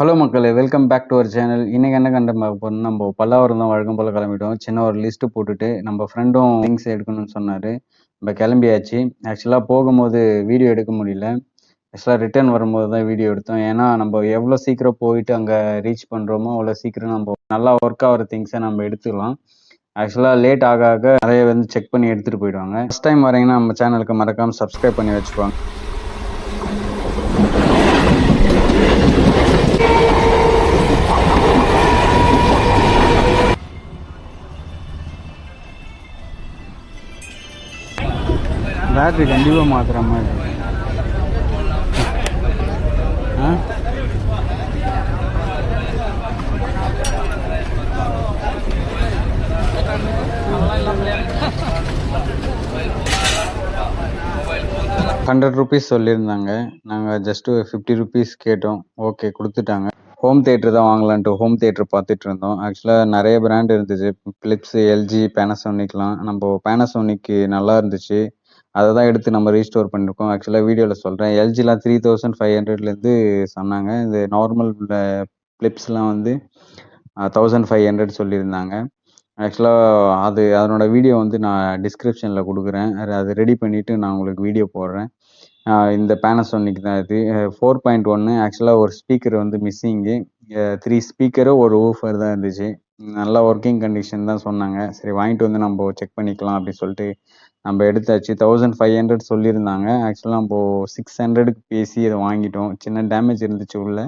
Hello மக்களே welcome back to our channel இன்னைக்கு என்ன கண்டம் பார்க்க போறோம்னா நம்ம பல்லாவரம் தான் வழக்கம் போல் கிளம்பிட்டோம். சின்ன ஒரு லிஸ்ட்டு போட்டுட்டு நம்ம ஃப்ரெண்டும் திங்ஸ் எடுக்கணும்னு சொன்னார். நம்ம கிளம்பியாச்சு. ஆக்சுவலாக போகும்போது வீடியோ எடுக்க முடியல. ஆக்சுவலாக ரிட்டர்ன் வரும்போது தான் வீடியோ எடுத்தோம். ஏன்னா நம்ம எவ்வளோ சீக்கிரம் போயிட்டு அங்கே ரீச் பண்ணுறோமோ அவ்வளோ சீக்கிரம் நம்ம நல்லா ஒர்க் ஆகிற திங்ஸை நம்ம எடுத்துக்கலாம். ஆக்சுவலாக லேட் ஆக ஆக நிறைய வந்து செக் பண்ணி எடுத்துகிட்டு போயிடுவாங்க. ஃபஸ்ட் டைம் வரீங்கன்னா நம்ம சேனலுக்கு மறக்காமல் சப்ஸ்கிரைப் பண்ணி வச்சுக்குவாங்க பேட்ரி கண்டிப்பாக மாற்றுற மாதிரி. ஆ? ஹண்ட்ரட் ருபீஸ் சொல்லியிருந்தாங்க. நாங்கள் ஜஸ்ட்டு ஃபிஃப்டி ருபீஸ் கேட்டோம். ஓகே கொடுத்துட்டாங்க. ஹோம் தேட்டர் தான் வாங்கலான்ட்டு ஹோம் தேட்டர் பார்த்துட்டு இருந்தோம். ஆக்சுவலாக நிறைய பிராண்ட் இருந்துச்சு. பிலிப்ஸு எல்ஜி பேனசோனிக்லாம் நம்ம பேனசோனிக்கு நல்லா இருந்துச்சு. அதை தான் எடுத்து நம்ம ரீஸ்டோர் பண்ணியிருக்கோம் ஆக்சுவலாக வீடியோவில் சொல்கிறேன் எல்ஜிலாம் த்ரீ தௌசண்ட் ஃபைவ் ஹண்ட்ரட்லேருந்து சொன்னாங்க. இந்த நார்மல் ஃப்ளிப்ஸ்லாம் வந்து தௌசண்ட் ஃபைவ் ஹண்ட்ரட் சொல்லியிருந்தாங்க. ஆக்சுவலாக அது அதனோட வீடியோ வந்து நான் டிஸ்கிரிப்ஷனில் கொடுக்குறேன். அது ரெடி பண்ணிவிட்டு நான் உங்களுக்கு வீடியோ போடுறேன். இந்த பேனசோனிக் தான் இது. ஃபோர் பாயிண்ட் ஒன்று ஆக்சுவலாக ஒரு ஸ்பீக்கர் வந்து மிஸ்ஸிங்கு த்ரீ ஸ்பீக்கரும் ஒரு ஊஃபர் தான் இருந்துச்சு. நல்லா ஒர்க்கிங் கண்டிஷன் தான் சொன்னாங்க. சரி வாங்கிட்டு வந்து நம்ம செக் பண்ணிக்கலாம் அப்படின்னு சொல்லிட்டு நம்ம எடுத்தாச்சு. தௌசண்ட் ஃபைவ் ஹண்ட்ரட் சொல்லியிருந்தாங்க. ஆக்சுவலாக நம்ம சிக்ஸ் ஹண்ட்ரடுக்கு பேசி அதை வாங்கிட்டோம். சின்ன டேமேஜ் இருந்துச்சு உள்ள.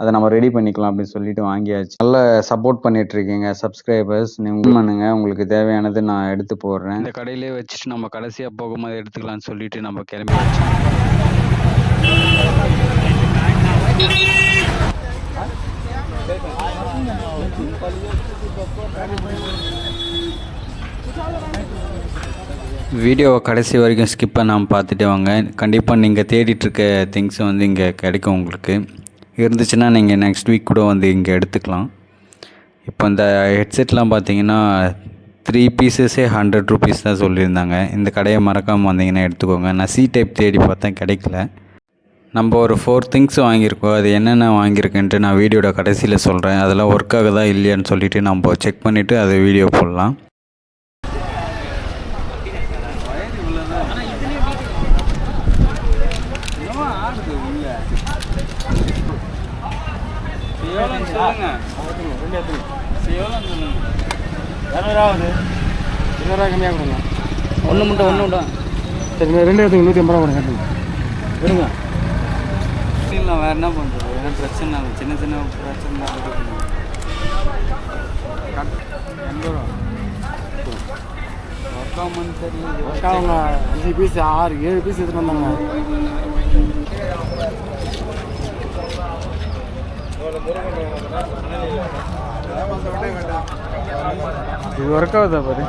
அதை நம்ம ரெடி பண்ணிக்கலாம் அப்படின்னு சொல்லிட்டு வாங்கியாச்சு. நல்ல சப்போர்ட் பண்ணிட்டு இருக்கீங்க சப்ஸ்கிரைபர்ஸ் நீங்கள் பண்ணுங்க. உங்களுக்கு தேவையானது நான் எடுத்து போடுறேன். இந்த கடையிலே வச்சுட்டு நம்ம கடைசியாக போகும்போது எடுத்துக்கலாம்னு சொல்லிட்டு நம்ம கிளம்பி வீடியோவை கடைசி வரைக்கும் ஸ்கிப் பண்ணாமல் பார்த்துட்டு வாங்க. கண்டிப்பாக நீங்கள் தேடிட்டுருக்க திங்ஸ் வந்து இங்கே கிடைக்கும் உங்களுக்கு. இருந்துச்சுன்னா நீங்கள் நெக்ஸ்ட் வீக் கூட வந்து இங்கே எடுத்துக்கலாம். இப்போ இந்த ஹெட்செட்லாம் பார்த்தீங்கன்னா த்ரீ பீசஸே ஹண்ட்ரட் ருபீஸ் தான் சொல்லியிருந்தாங்க. இந்த கடையை மறக்காமல் வந்தீங்கன்னா எடுத்துக்கோங்க. நான் சி டைப் தேடி பார்த்தேன் கிடைக்கல. நம்ம ஒரு ஃபோர் திங்ஸ் வாங்கியிருக்கோம். அது என்னென்ன வாங்கியிருக்குன்ட்டு நான் வீடியோட கடைசியில் சொல்கிறேன் அதெல்லாம் ஒர்க் ஆகுதா இல்லையான்னு சொல்லிவிட்டு நம்ம செக் பண்ணிவிட்டு அதை வீடியோ போடலாம். இரநூறாவது இருநூறுவா கம்மியாக கொடுங்க. ஒன்று மட்டும் ஒன்று மட்டும். சரி ரெண்டு எடுத்துங்க நூற்றி ஐம்பது ரூபா கொடுங்க எடுங்க இல்லை வேறு என்ன பண்ணுறது ஏன்னா பிரச்சனை இல்லை சின்ன சின்ன பிரச்சனை தான். எண்பது ரூபா. ஒர்க் ஆகுமான்னு தெரியல அவங்க அஞ்சு பீஸ் ஆறு ஏழு பீஸ் எடுத்துட்டு வந்தாங்க. இது ஒர்க் ஆகுதா பாரு?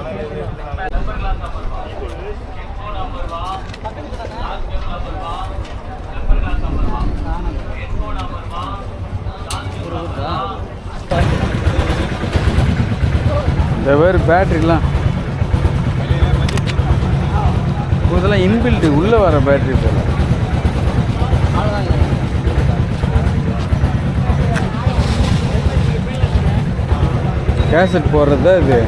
இந்த பேர் பேட்ரிலாம் இதெல்லாம் இன்பில்ட்டு உள்ளே வர பேட்ரி போல. கேசட் போடுறது அது இது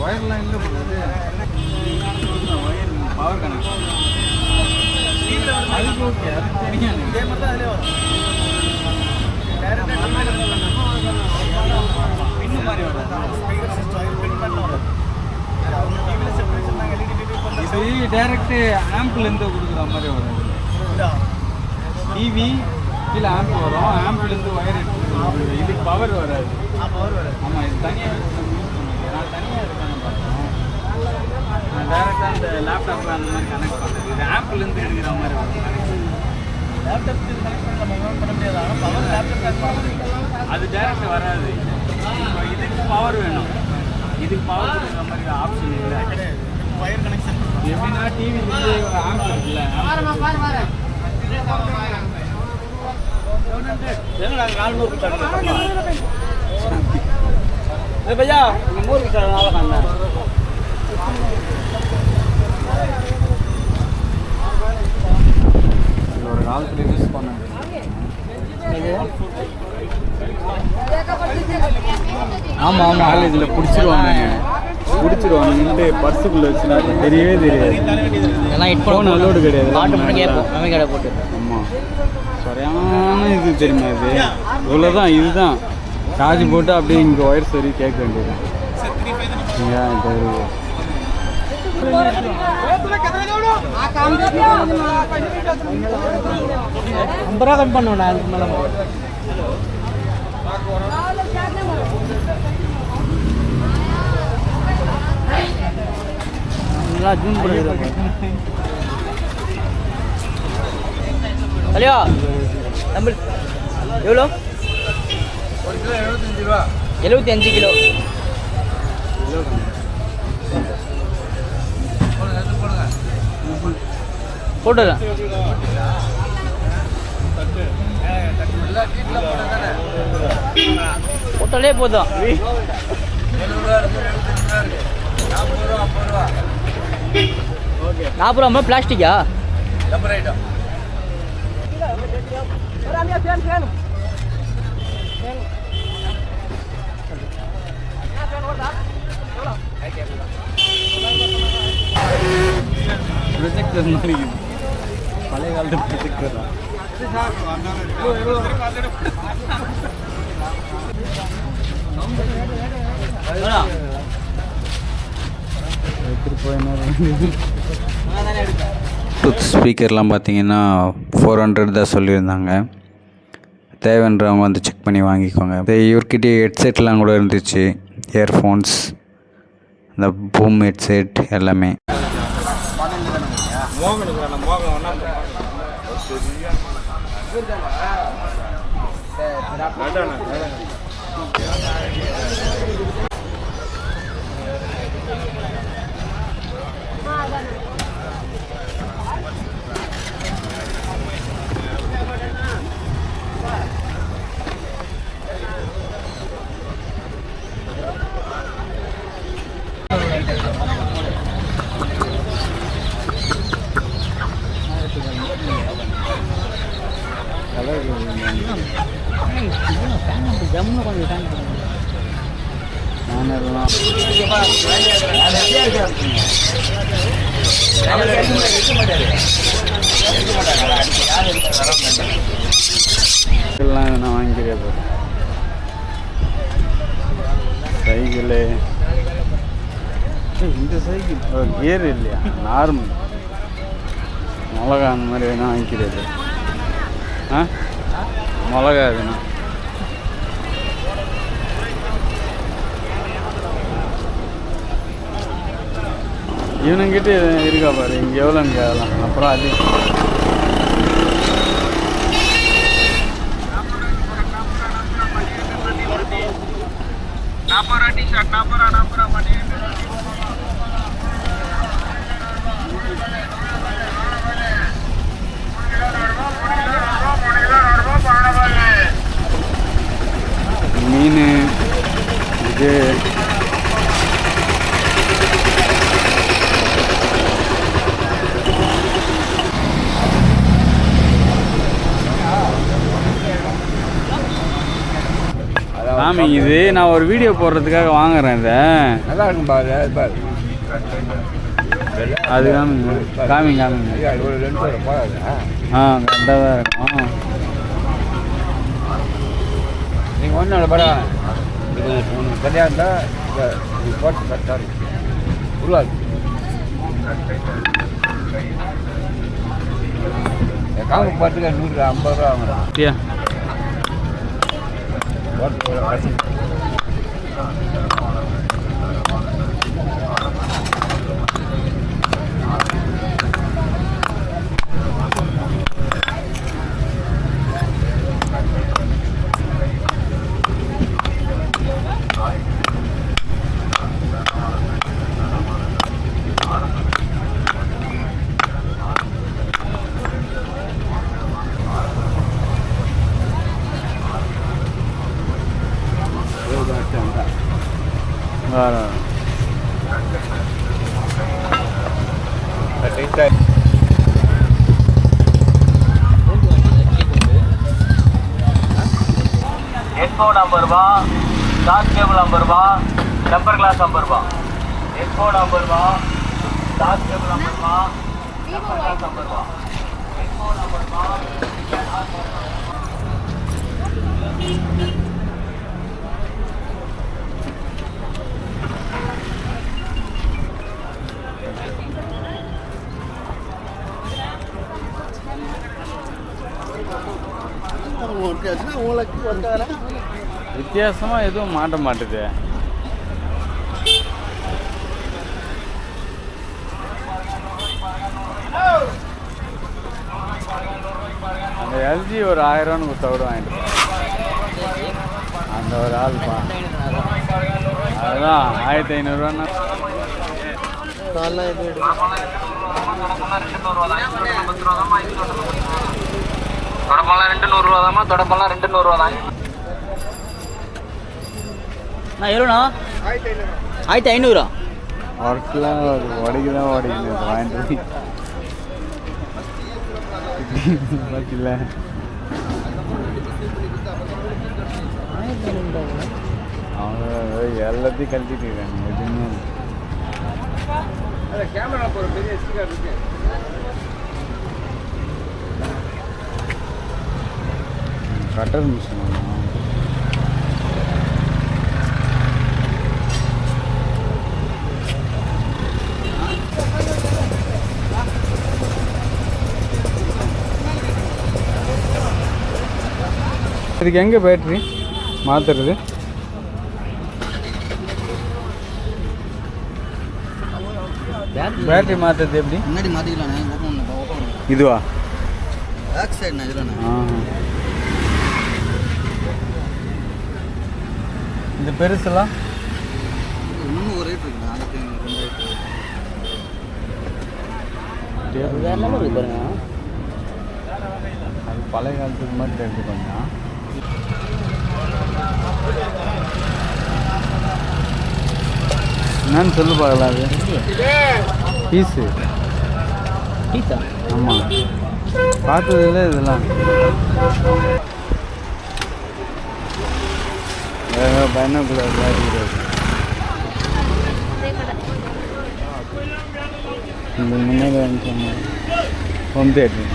ஒயர்லாம் இல்லை போல ஒயர் பவர் கனெக்ஷன் அதுக்கு ஓகே அது தெரியும் எனக்கு. பின்னு மாதிரி வராது. இது டைரக்ட் ஆம்பிள் இருந்து கொடுக்குற மாதிரி வரும். டிவி கீழே ஆம்ப் வரும். ஆம்பிள் இருந்து ஒயர் எடுத்து இதுக்கு பவர் வராது. ஆமாம் இது தனியாக நான் தனியாக இருக்கான்னு பார்த்தேன் நான் டேரெக்டாக அந்த லேப்டாப்பில் அந்த மாதிரி கனெக்ட் பண்ணுறேன் இது ஆப்பிள் இருந்து எடுக்கிற மாதிரி வரும். அது டேரக்ட் வராது. இதுக்கு பவர் வேணும். இதுக்கு பவர் கொடுக்குற மாதிரி ஆப்ஷன் இல்லை. ஒயர் கனெக்ஷன் எப்படின்னா டிவி ஆன்சர் இல்லை என்னடா நானூறு கொடுத்தாங்க பையா ஒரு காலத்தில் யூஸ் பண்ணேன் ஆமாம் ஆமாம் காலேஜில் பிடிச்சிருவாங்க பிடிச்சிருவானுங்க பிடிச்சிருவானுங்கன்ட்டு பர்ஸுக்குள்ளே வச்சுனா தெரியவே தெரியாது. எல்லாம் ஹெட் Phone allowed கிடையாது. பாட்டு மட்டும் கேட்போம். மெமரி கார்டை போட்டு. ஆமாம் சரியான இது தெரியுமா இது? இவ்வளோதான் இதுதான். சார்ஜ் போட்டு அப்படியே இங்கே ஒயர் சரி கேட்க வேண்டியது. ஏன் இது இருக்கு. ஐம்பது ரூபா கம்மி பண்ணுவேன் அதுக்கு மேலே. நல்லா ஜூம் பண்ணுறது அலியா நம்ம எவ்வளோ? எழுபத்தி அஞ்சு கிலோ. போட்டுறேன். போட்டாலே போதும். நாற்பது ரூபா பிளாஸ்டிக்கா? ப்ரொஜெக்டர் மாதிரி. பழைய காலத்து ப்ரொஜெக்டர் தான் டூத் ஸ்பீக்கர்லாம் பார்த்தீங்கன்னா ஃபோர் ஹண்ட்ரட் தான் சொல்லியிருந்தாங்க. தேவைன்றவங்க வந்து செக் பண்ணி வாங்கிக்கோங்க. இது ஹெட்செட்லாம் கூட இருந்துச்சு. இயர்ஃபோன்ஸ் இந்த பூம் ஹெட்செட் எல்லாமே. கொஞ்சம் ஃபேன் பேனர்லாம் எல்லாம் நான் வாங்கிக்கிறேன் பாரு. இந்த சைக்கிள். கியர் இல்லையா? நார்மல் மிளகா அந்த மாதிரி வேணா வாங்கிக்கிறது ஆ? மிளகா வேணும் இவனுங்கிட்ட இருக்கா பாரு இங்கே எவ்வளோன்னு கேட்கலாம் அப்புறம் அது மீன் இது சாமி இது நான் ஒரு வீடியோ போடுறதுக்காக வாங்குறேன் இதை. நல்லா இருக்கும் பாரு அது பாரு. அது காமிங்க காமிங்க காமிங்க. ஆ. கரெக்டாக தான் இருக்கும். நீங்கள் ஒன்றும் இல்லை பரவாயில்ல. இது உங்களுக்கு சரியாக இருந்தால் போட்டு கரெக்டாக இருக்கும் உருவாது காமி பார்த்துக்க நூறு ஐம்பது ரூபா வாங்கலாம் Thank you. ஹெட்ஃபோன் ஐம்பது ரூபா சார்ஜ் கேபிள் ஐம்பது ரூபா டெம்பர் கிளாஸ் ஐம்பது ரூபா ஹெட்ஃபோன் ஐம்பது ரூபா சார்ஜ் கேபிள் ஐம்பது ரூபா டெம்பர் கிளாஸ் ஐம்பது ரூபா ஹெட்ஃபோன் ஐம்பது ரூபா வித்தியாசமாக எதுவும் மாட்ட மாட்டுது. அந்த எல்ஜி ஒரு ஆயிரம்னு கொடுத்தா கூட வாங்கிட்டு அந்த ஒரு ஆள் அதுதான் ஆயிரத்தி ஐநூறுரூவான்னா தொடப்பெல்லாம் ரெண்டு நூறுரூவா தாம்மா தொடப்பெல்லாம் ரெண்டு நூறுரூவா தான் நான் எவ்வளோண்ணா? ஆயிரத்தி ஐநூறா? ஒர்க்லாம் உடைக்கு தான் உடைக்கணும் இது வாங்கிட்டு பார்க்கல அவங்க எல்லாத்தையும் கழட்டிட்டு இருக்காங்க எதுவுமே இல்லை. கேமரா போகிற பெரிய ஸ்பீக்கர் இருக்கு. கட்டர் மிஷின் இதுக்கு எங்கே பேட்ரி மாற்றுறது பேட்ரி மாற்றுறது எப்படி? முன்னாடி பண்ண இதுவா? பேக் சைடுண்ணே இதுலண்ணே இந்த பெருசெல்லாம் இன்னும் ஒரு ரேட் ரெண்டாயிரத்தி இருக்கு பாருங்க. அது பழைய காலத்துக்கு மாதிரி தெரிஞ்சு கொஞ்சம். என்னன்னு சொல்லு பார்க்கலாம் அது. பீஸு. டீச்சா ஆமாம் பார்த்ததில்ல இதெல்லாம். பைனாக்குலர் இந்த முன்னாடி ஹோம் தேட்டர்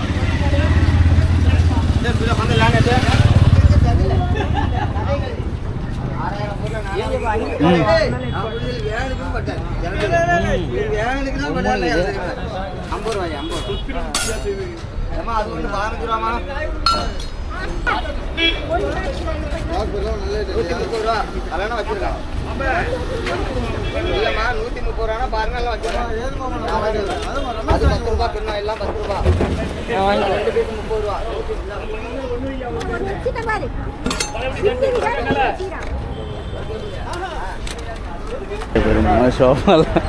ஐம்பது ரூபாய் ஐம்பது அது ஒன்று பதினஞ்சு ரூபாமா நூற்றி முப்பது ரூபா. இல்லைம்மா நூற்றி முப்பது பாருங்க எல்லாம் வச்சிருக்கேன் அது பத்து ரூபா பின்ன எல்லாம் பத்து ரூபா ரெண்டு முப்பது ரூபா பெருமா ஷோஃபாலாம்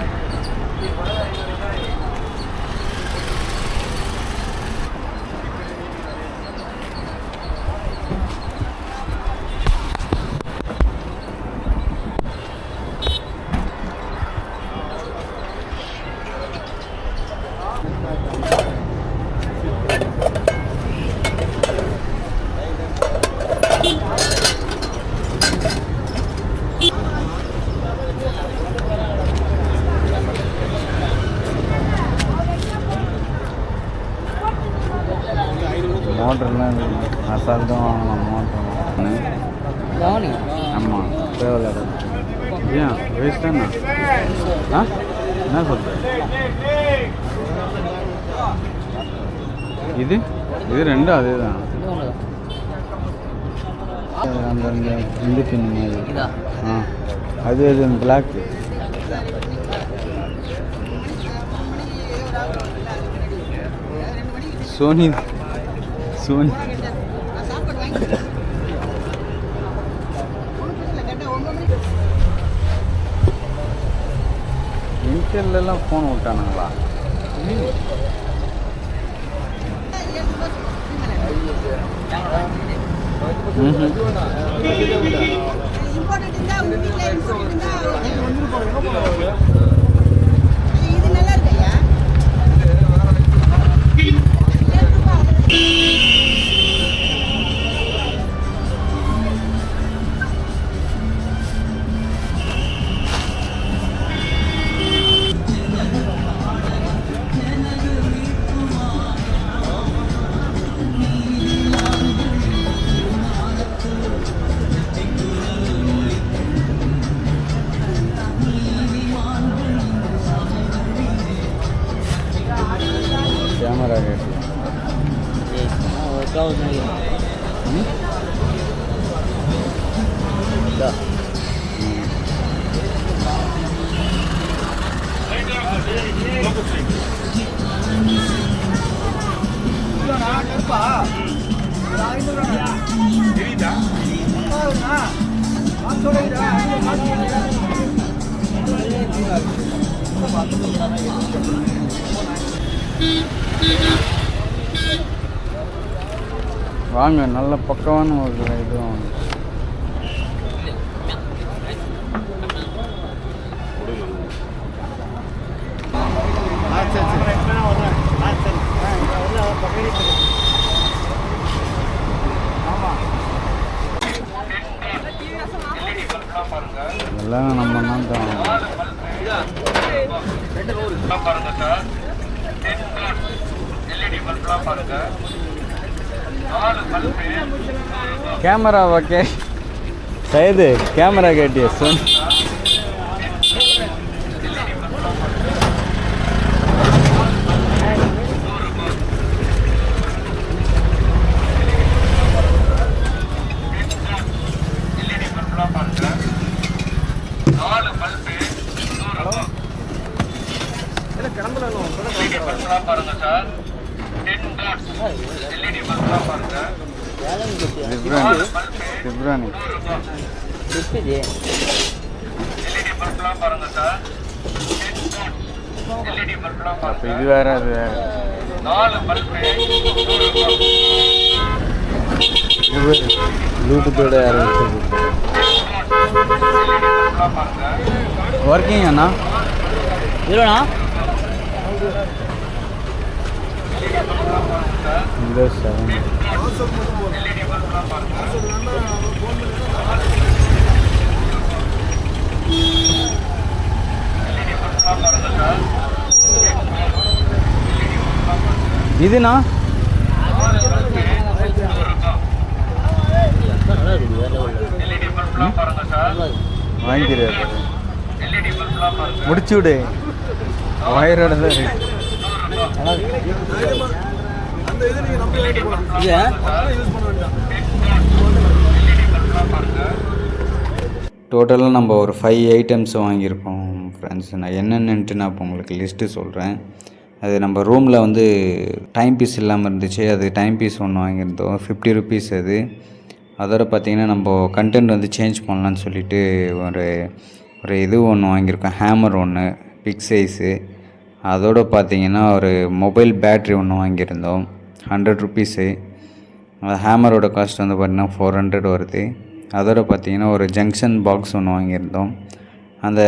ஆ? என்ன சொல்ற? இது? இது ரெண்டும் அதே தான் அந்த அந்த இந்த பின் இதா. ஆ. அது அது பிளாக் சோனி. சோனி. இன்டெல்லாம் ஃபோன் விட்டானுங்களா? ikaw na yun. Hmm? Ito. Hmm. Mm-hmm. வாங்க நல்ல பக்கமான ஒரு இது வாங்க எல்லாம் நம்ம தான் தான் பாருங்க சார் எல்இடி பல்ப்லாம் பாருங்க நாலு பல்பு கேமரா ஓகே சைது கேமரா கேட்டிய சொன்ன எல்இடி பல்ப்லாம் பாருங்க நாலு பல்பு நூறு ரூபாய் எல்இடி பல்ப்லாம் பாருங்க சார் டென் டாட்ஸ் எல்இடி பல்ப்லாம் பாருங்க ரிப்ரானி ரிப்ரானி நூறு ரூபாய் இருக்குது எல்இடி பல்ப்லாம் பாருங்க சார் டென் டாட்ஸ் எல்இடி பல்ப்லாம் அப்போ பாருங்க இது வேற அது வேற நாலு பல்பு நூறு ரூபாய் ப்ளூடூத்தோட ஒர்க்கிங் அண்ணா? எவ்வளோண்ணா இந்த செவன் இதுண்ணா? நல்லா முடிச்சு விடு. வயரோட தான் இருக்கு. டோட்டலாக நம்ம ஒரு ஃபைவ் ஐட்டம்ஸ் வாங்கியிருக்கோம் ஃப்ரெண்ட்ஸ் நான் என்னென்னன்ட்டு நான் இப்போ உங்களுக்கு லிஸ்ட்டு சொல்கிறேன் அது நம்ம ரூமில் வந்து டைம் பீஸ் இல்லாமல் இருந்துச்சு. அது டைம் பீஸ் ஒன்று வாங்கியிருந்தோம். ஃபிஃப்டி ருபீஸ் அது. அதோட பார்த்திங்கன்னா நம்ம கண்டென்ட் வந்து சேஞ்ச் பண்ணலான்னு சொல்லிட்டு ஒரு ஒரு இது ஒன்று வாங்கியிருக்கோம். ஹேமர் ஒன்று பிக் சைஸு அதோட பார்த்திங்கன்னா ஒரு மொபைல் பேட்ரி ஒன்று வாங்கியிருந்தோம். ஹண்ட்ரட் ருபீஸு அந்த ஹேமரோட காஸ்ட் வந்து பார்த்திங்கன்னா ஃபோர் ஹண்ட்ரட் வருது. அதோட பார்த்திங்கன்னா ஒரு ஜங்ஷன் பாக்ஸ் ஒன்று வாங்கியிருந்தோம். அந்த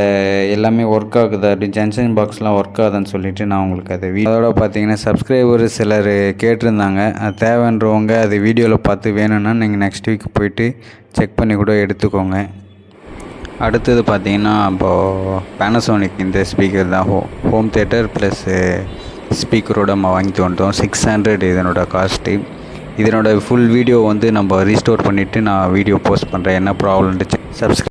எல்லாமே ஒர்க் ஆகுது? அப்படி ஜங்ஷன் பாக்ஸ்லாம் ஒர்க் ஆகுதுன்னு சொல்லிட்டு நான் உங்களுக்கு அதை அதோட பார்த்தீங்கன்னா சப்ஸ்கிரைபர் சிலர் கேட்டிருந்தாங்க. அது தேவைன்றவங்க அது வீடியோவில் பார்த்து வேணும்னா நீங்கள் நெக்ஸ்ட் வீக் போயிட்டு செக் பண்ணி கூட எடுத்துக்கோங்க. அடுத்தது பார்த்தீங்கன்னா இப்போது பேனசோனிக் இந்த ஸ்பீக்கர் தான். ஹோ ஹோம் தேட்டர் ப்ளஸ்ஸு ஸ்பீக்கரோட நம்ம வாங்கி தோன்றோம் சிக்ஸ் ஹண்ட்ரட் இதனோட காஸ்ட்டு இதனோட ஃபுல் வீடியோ வந்து நம்ம ரீஸ்டோர் பண்ணிவிட்டு நான் வீடியோ போஸ்ட் பண்ணுறேன் என்ன ப்ராப்ளம்ட்டு சப்ஸ்கிரைப்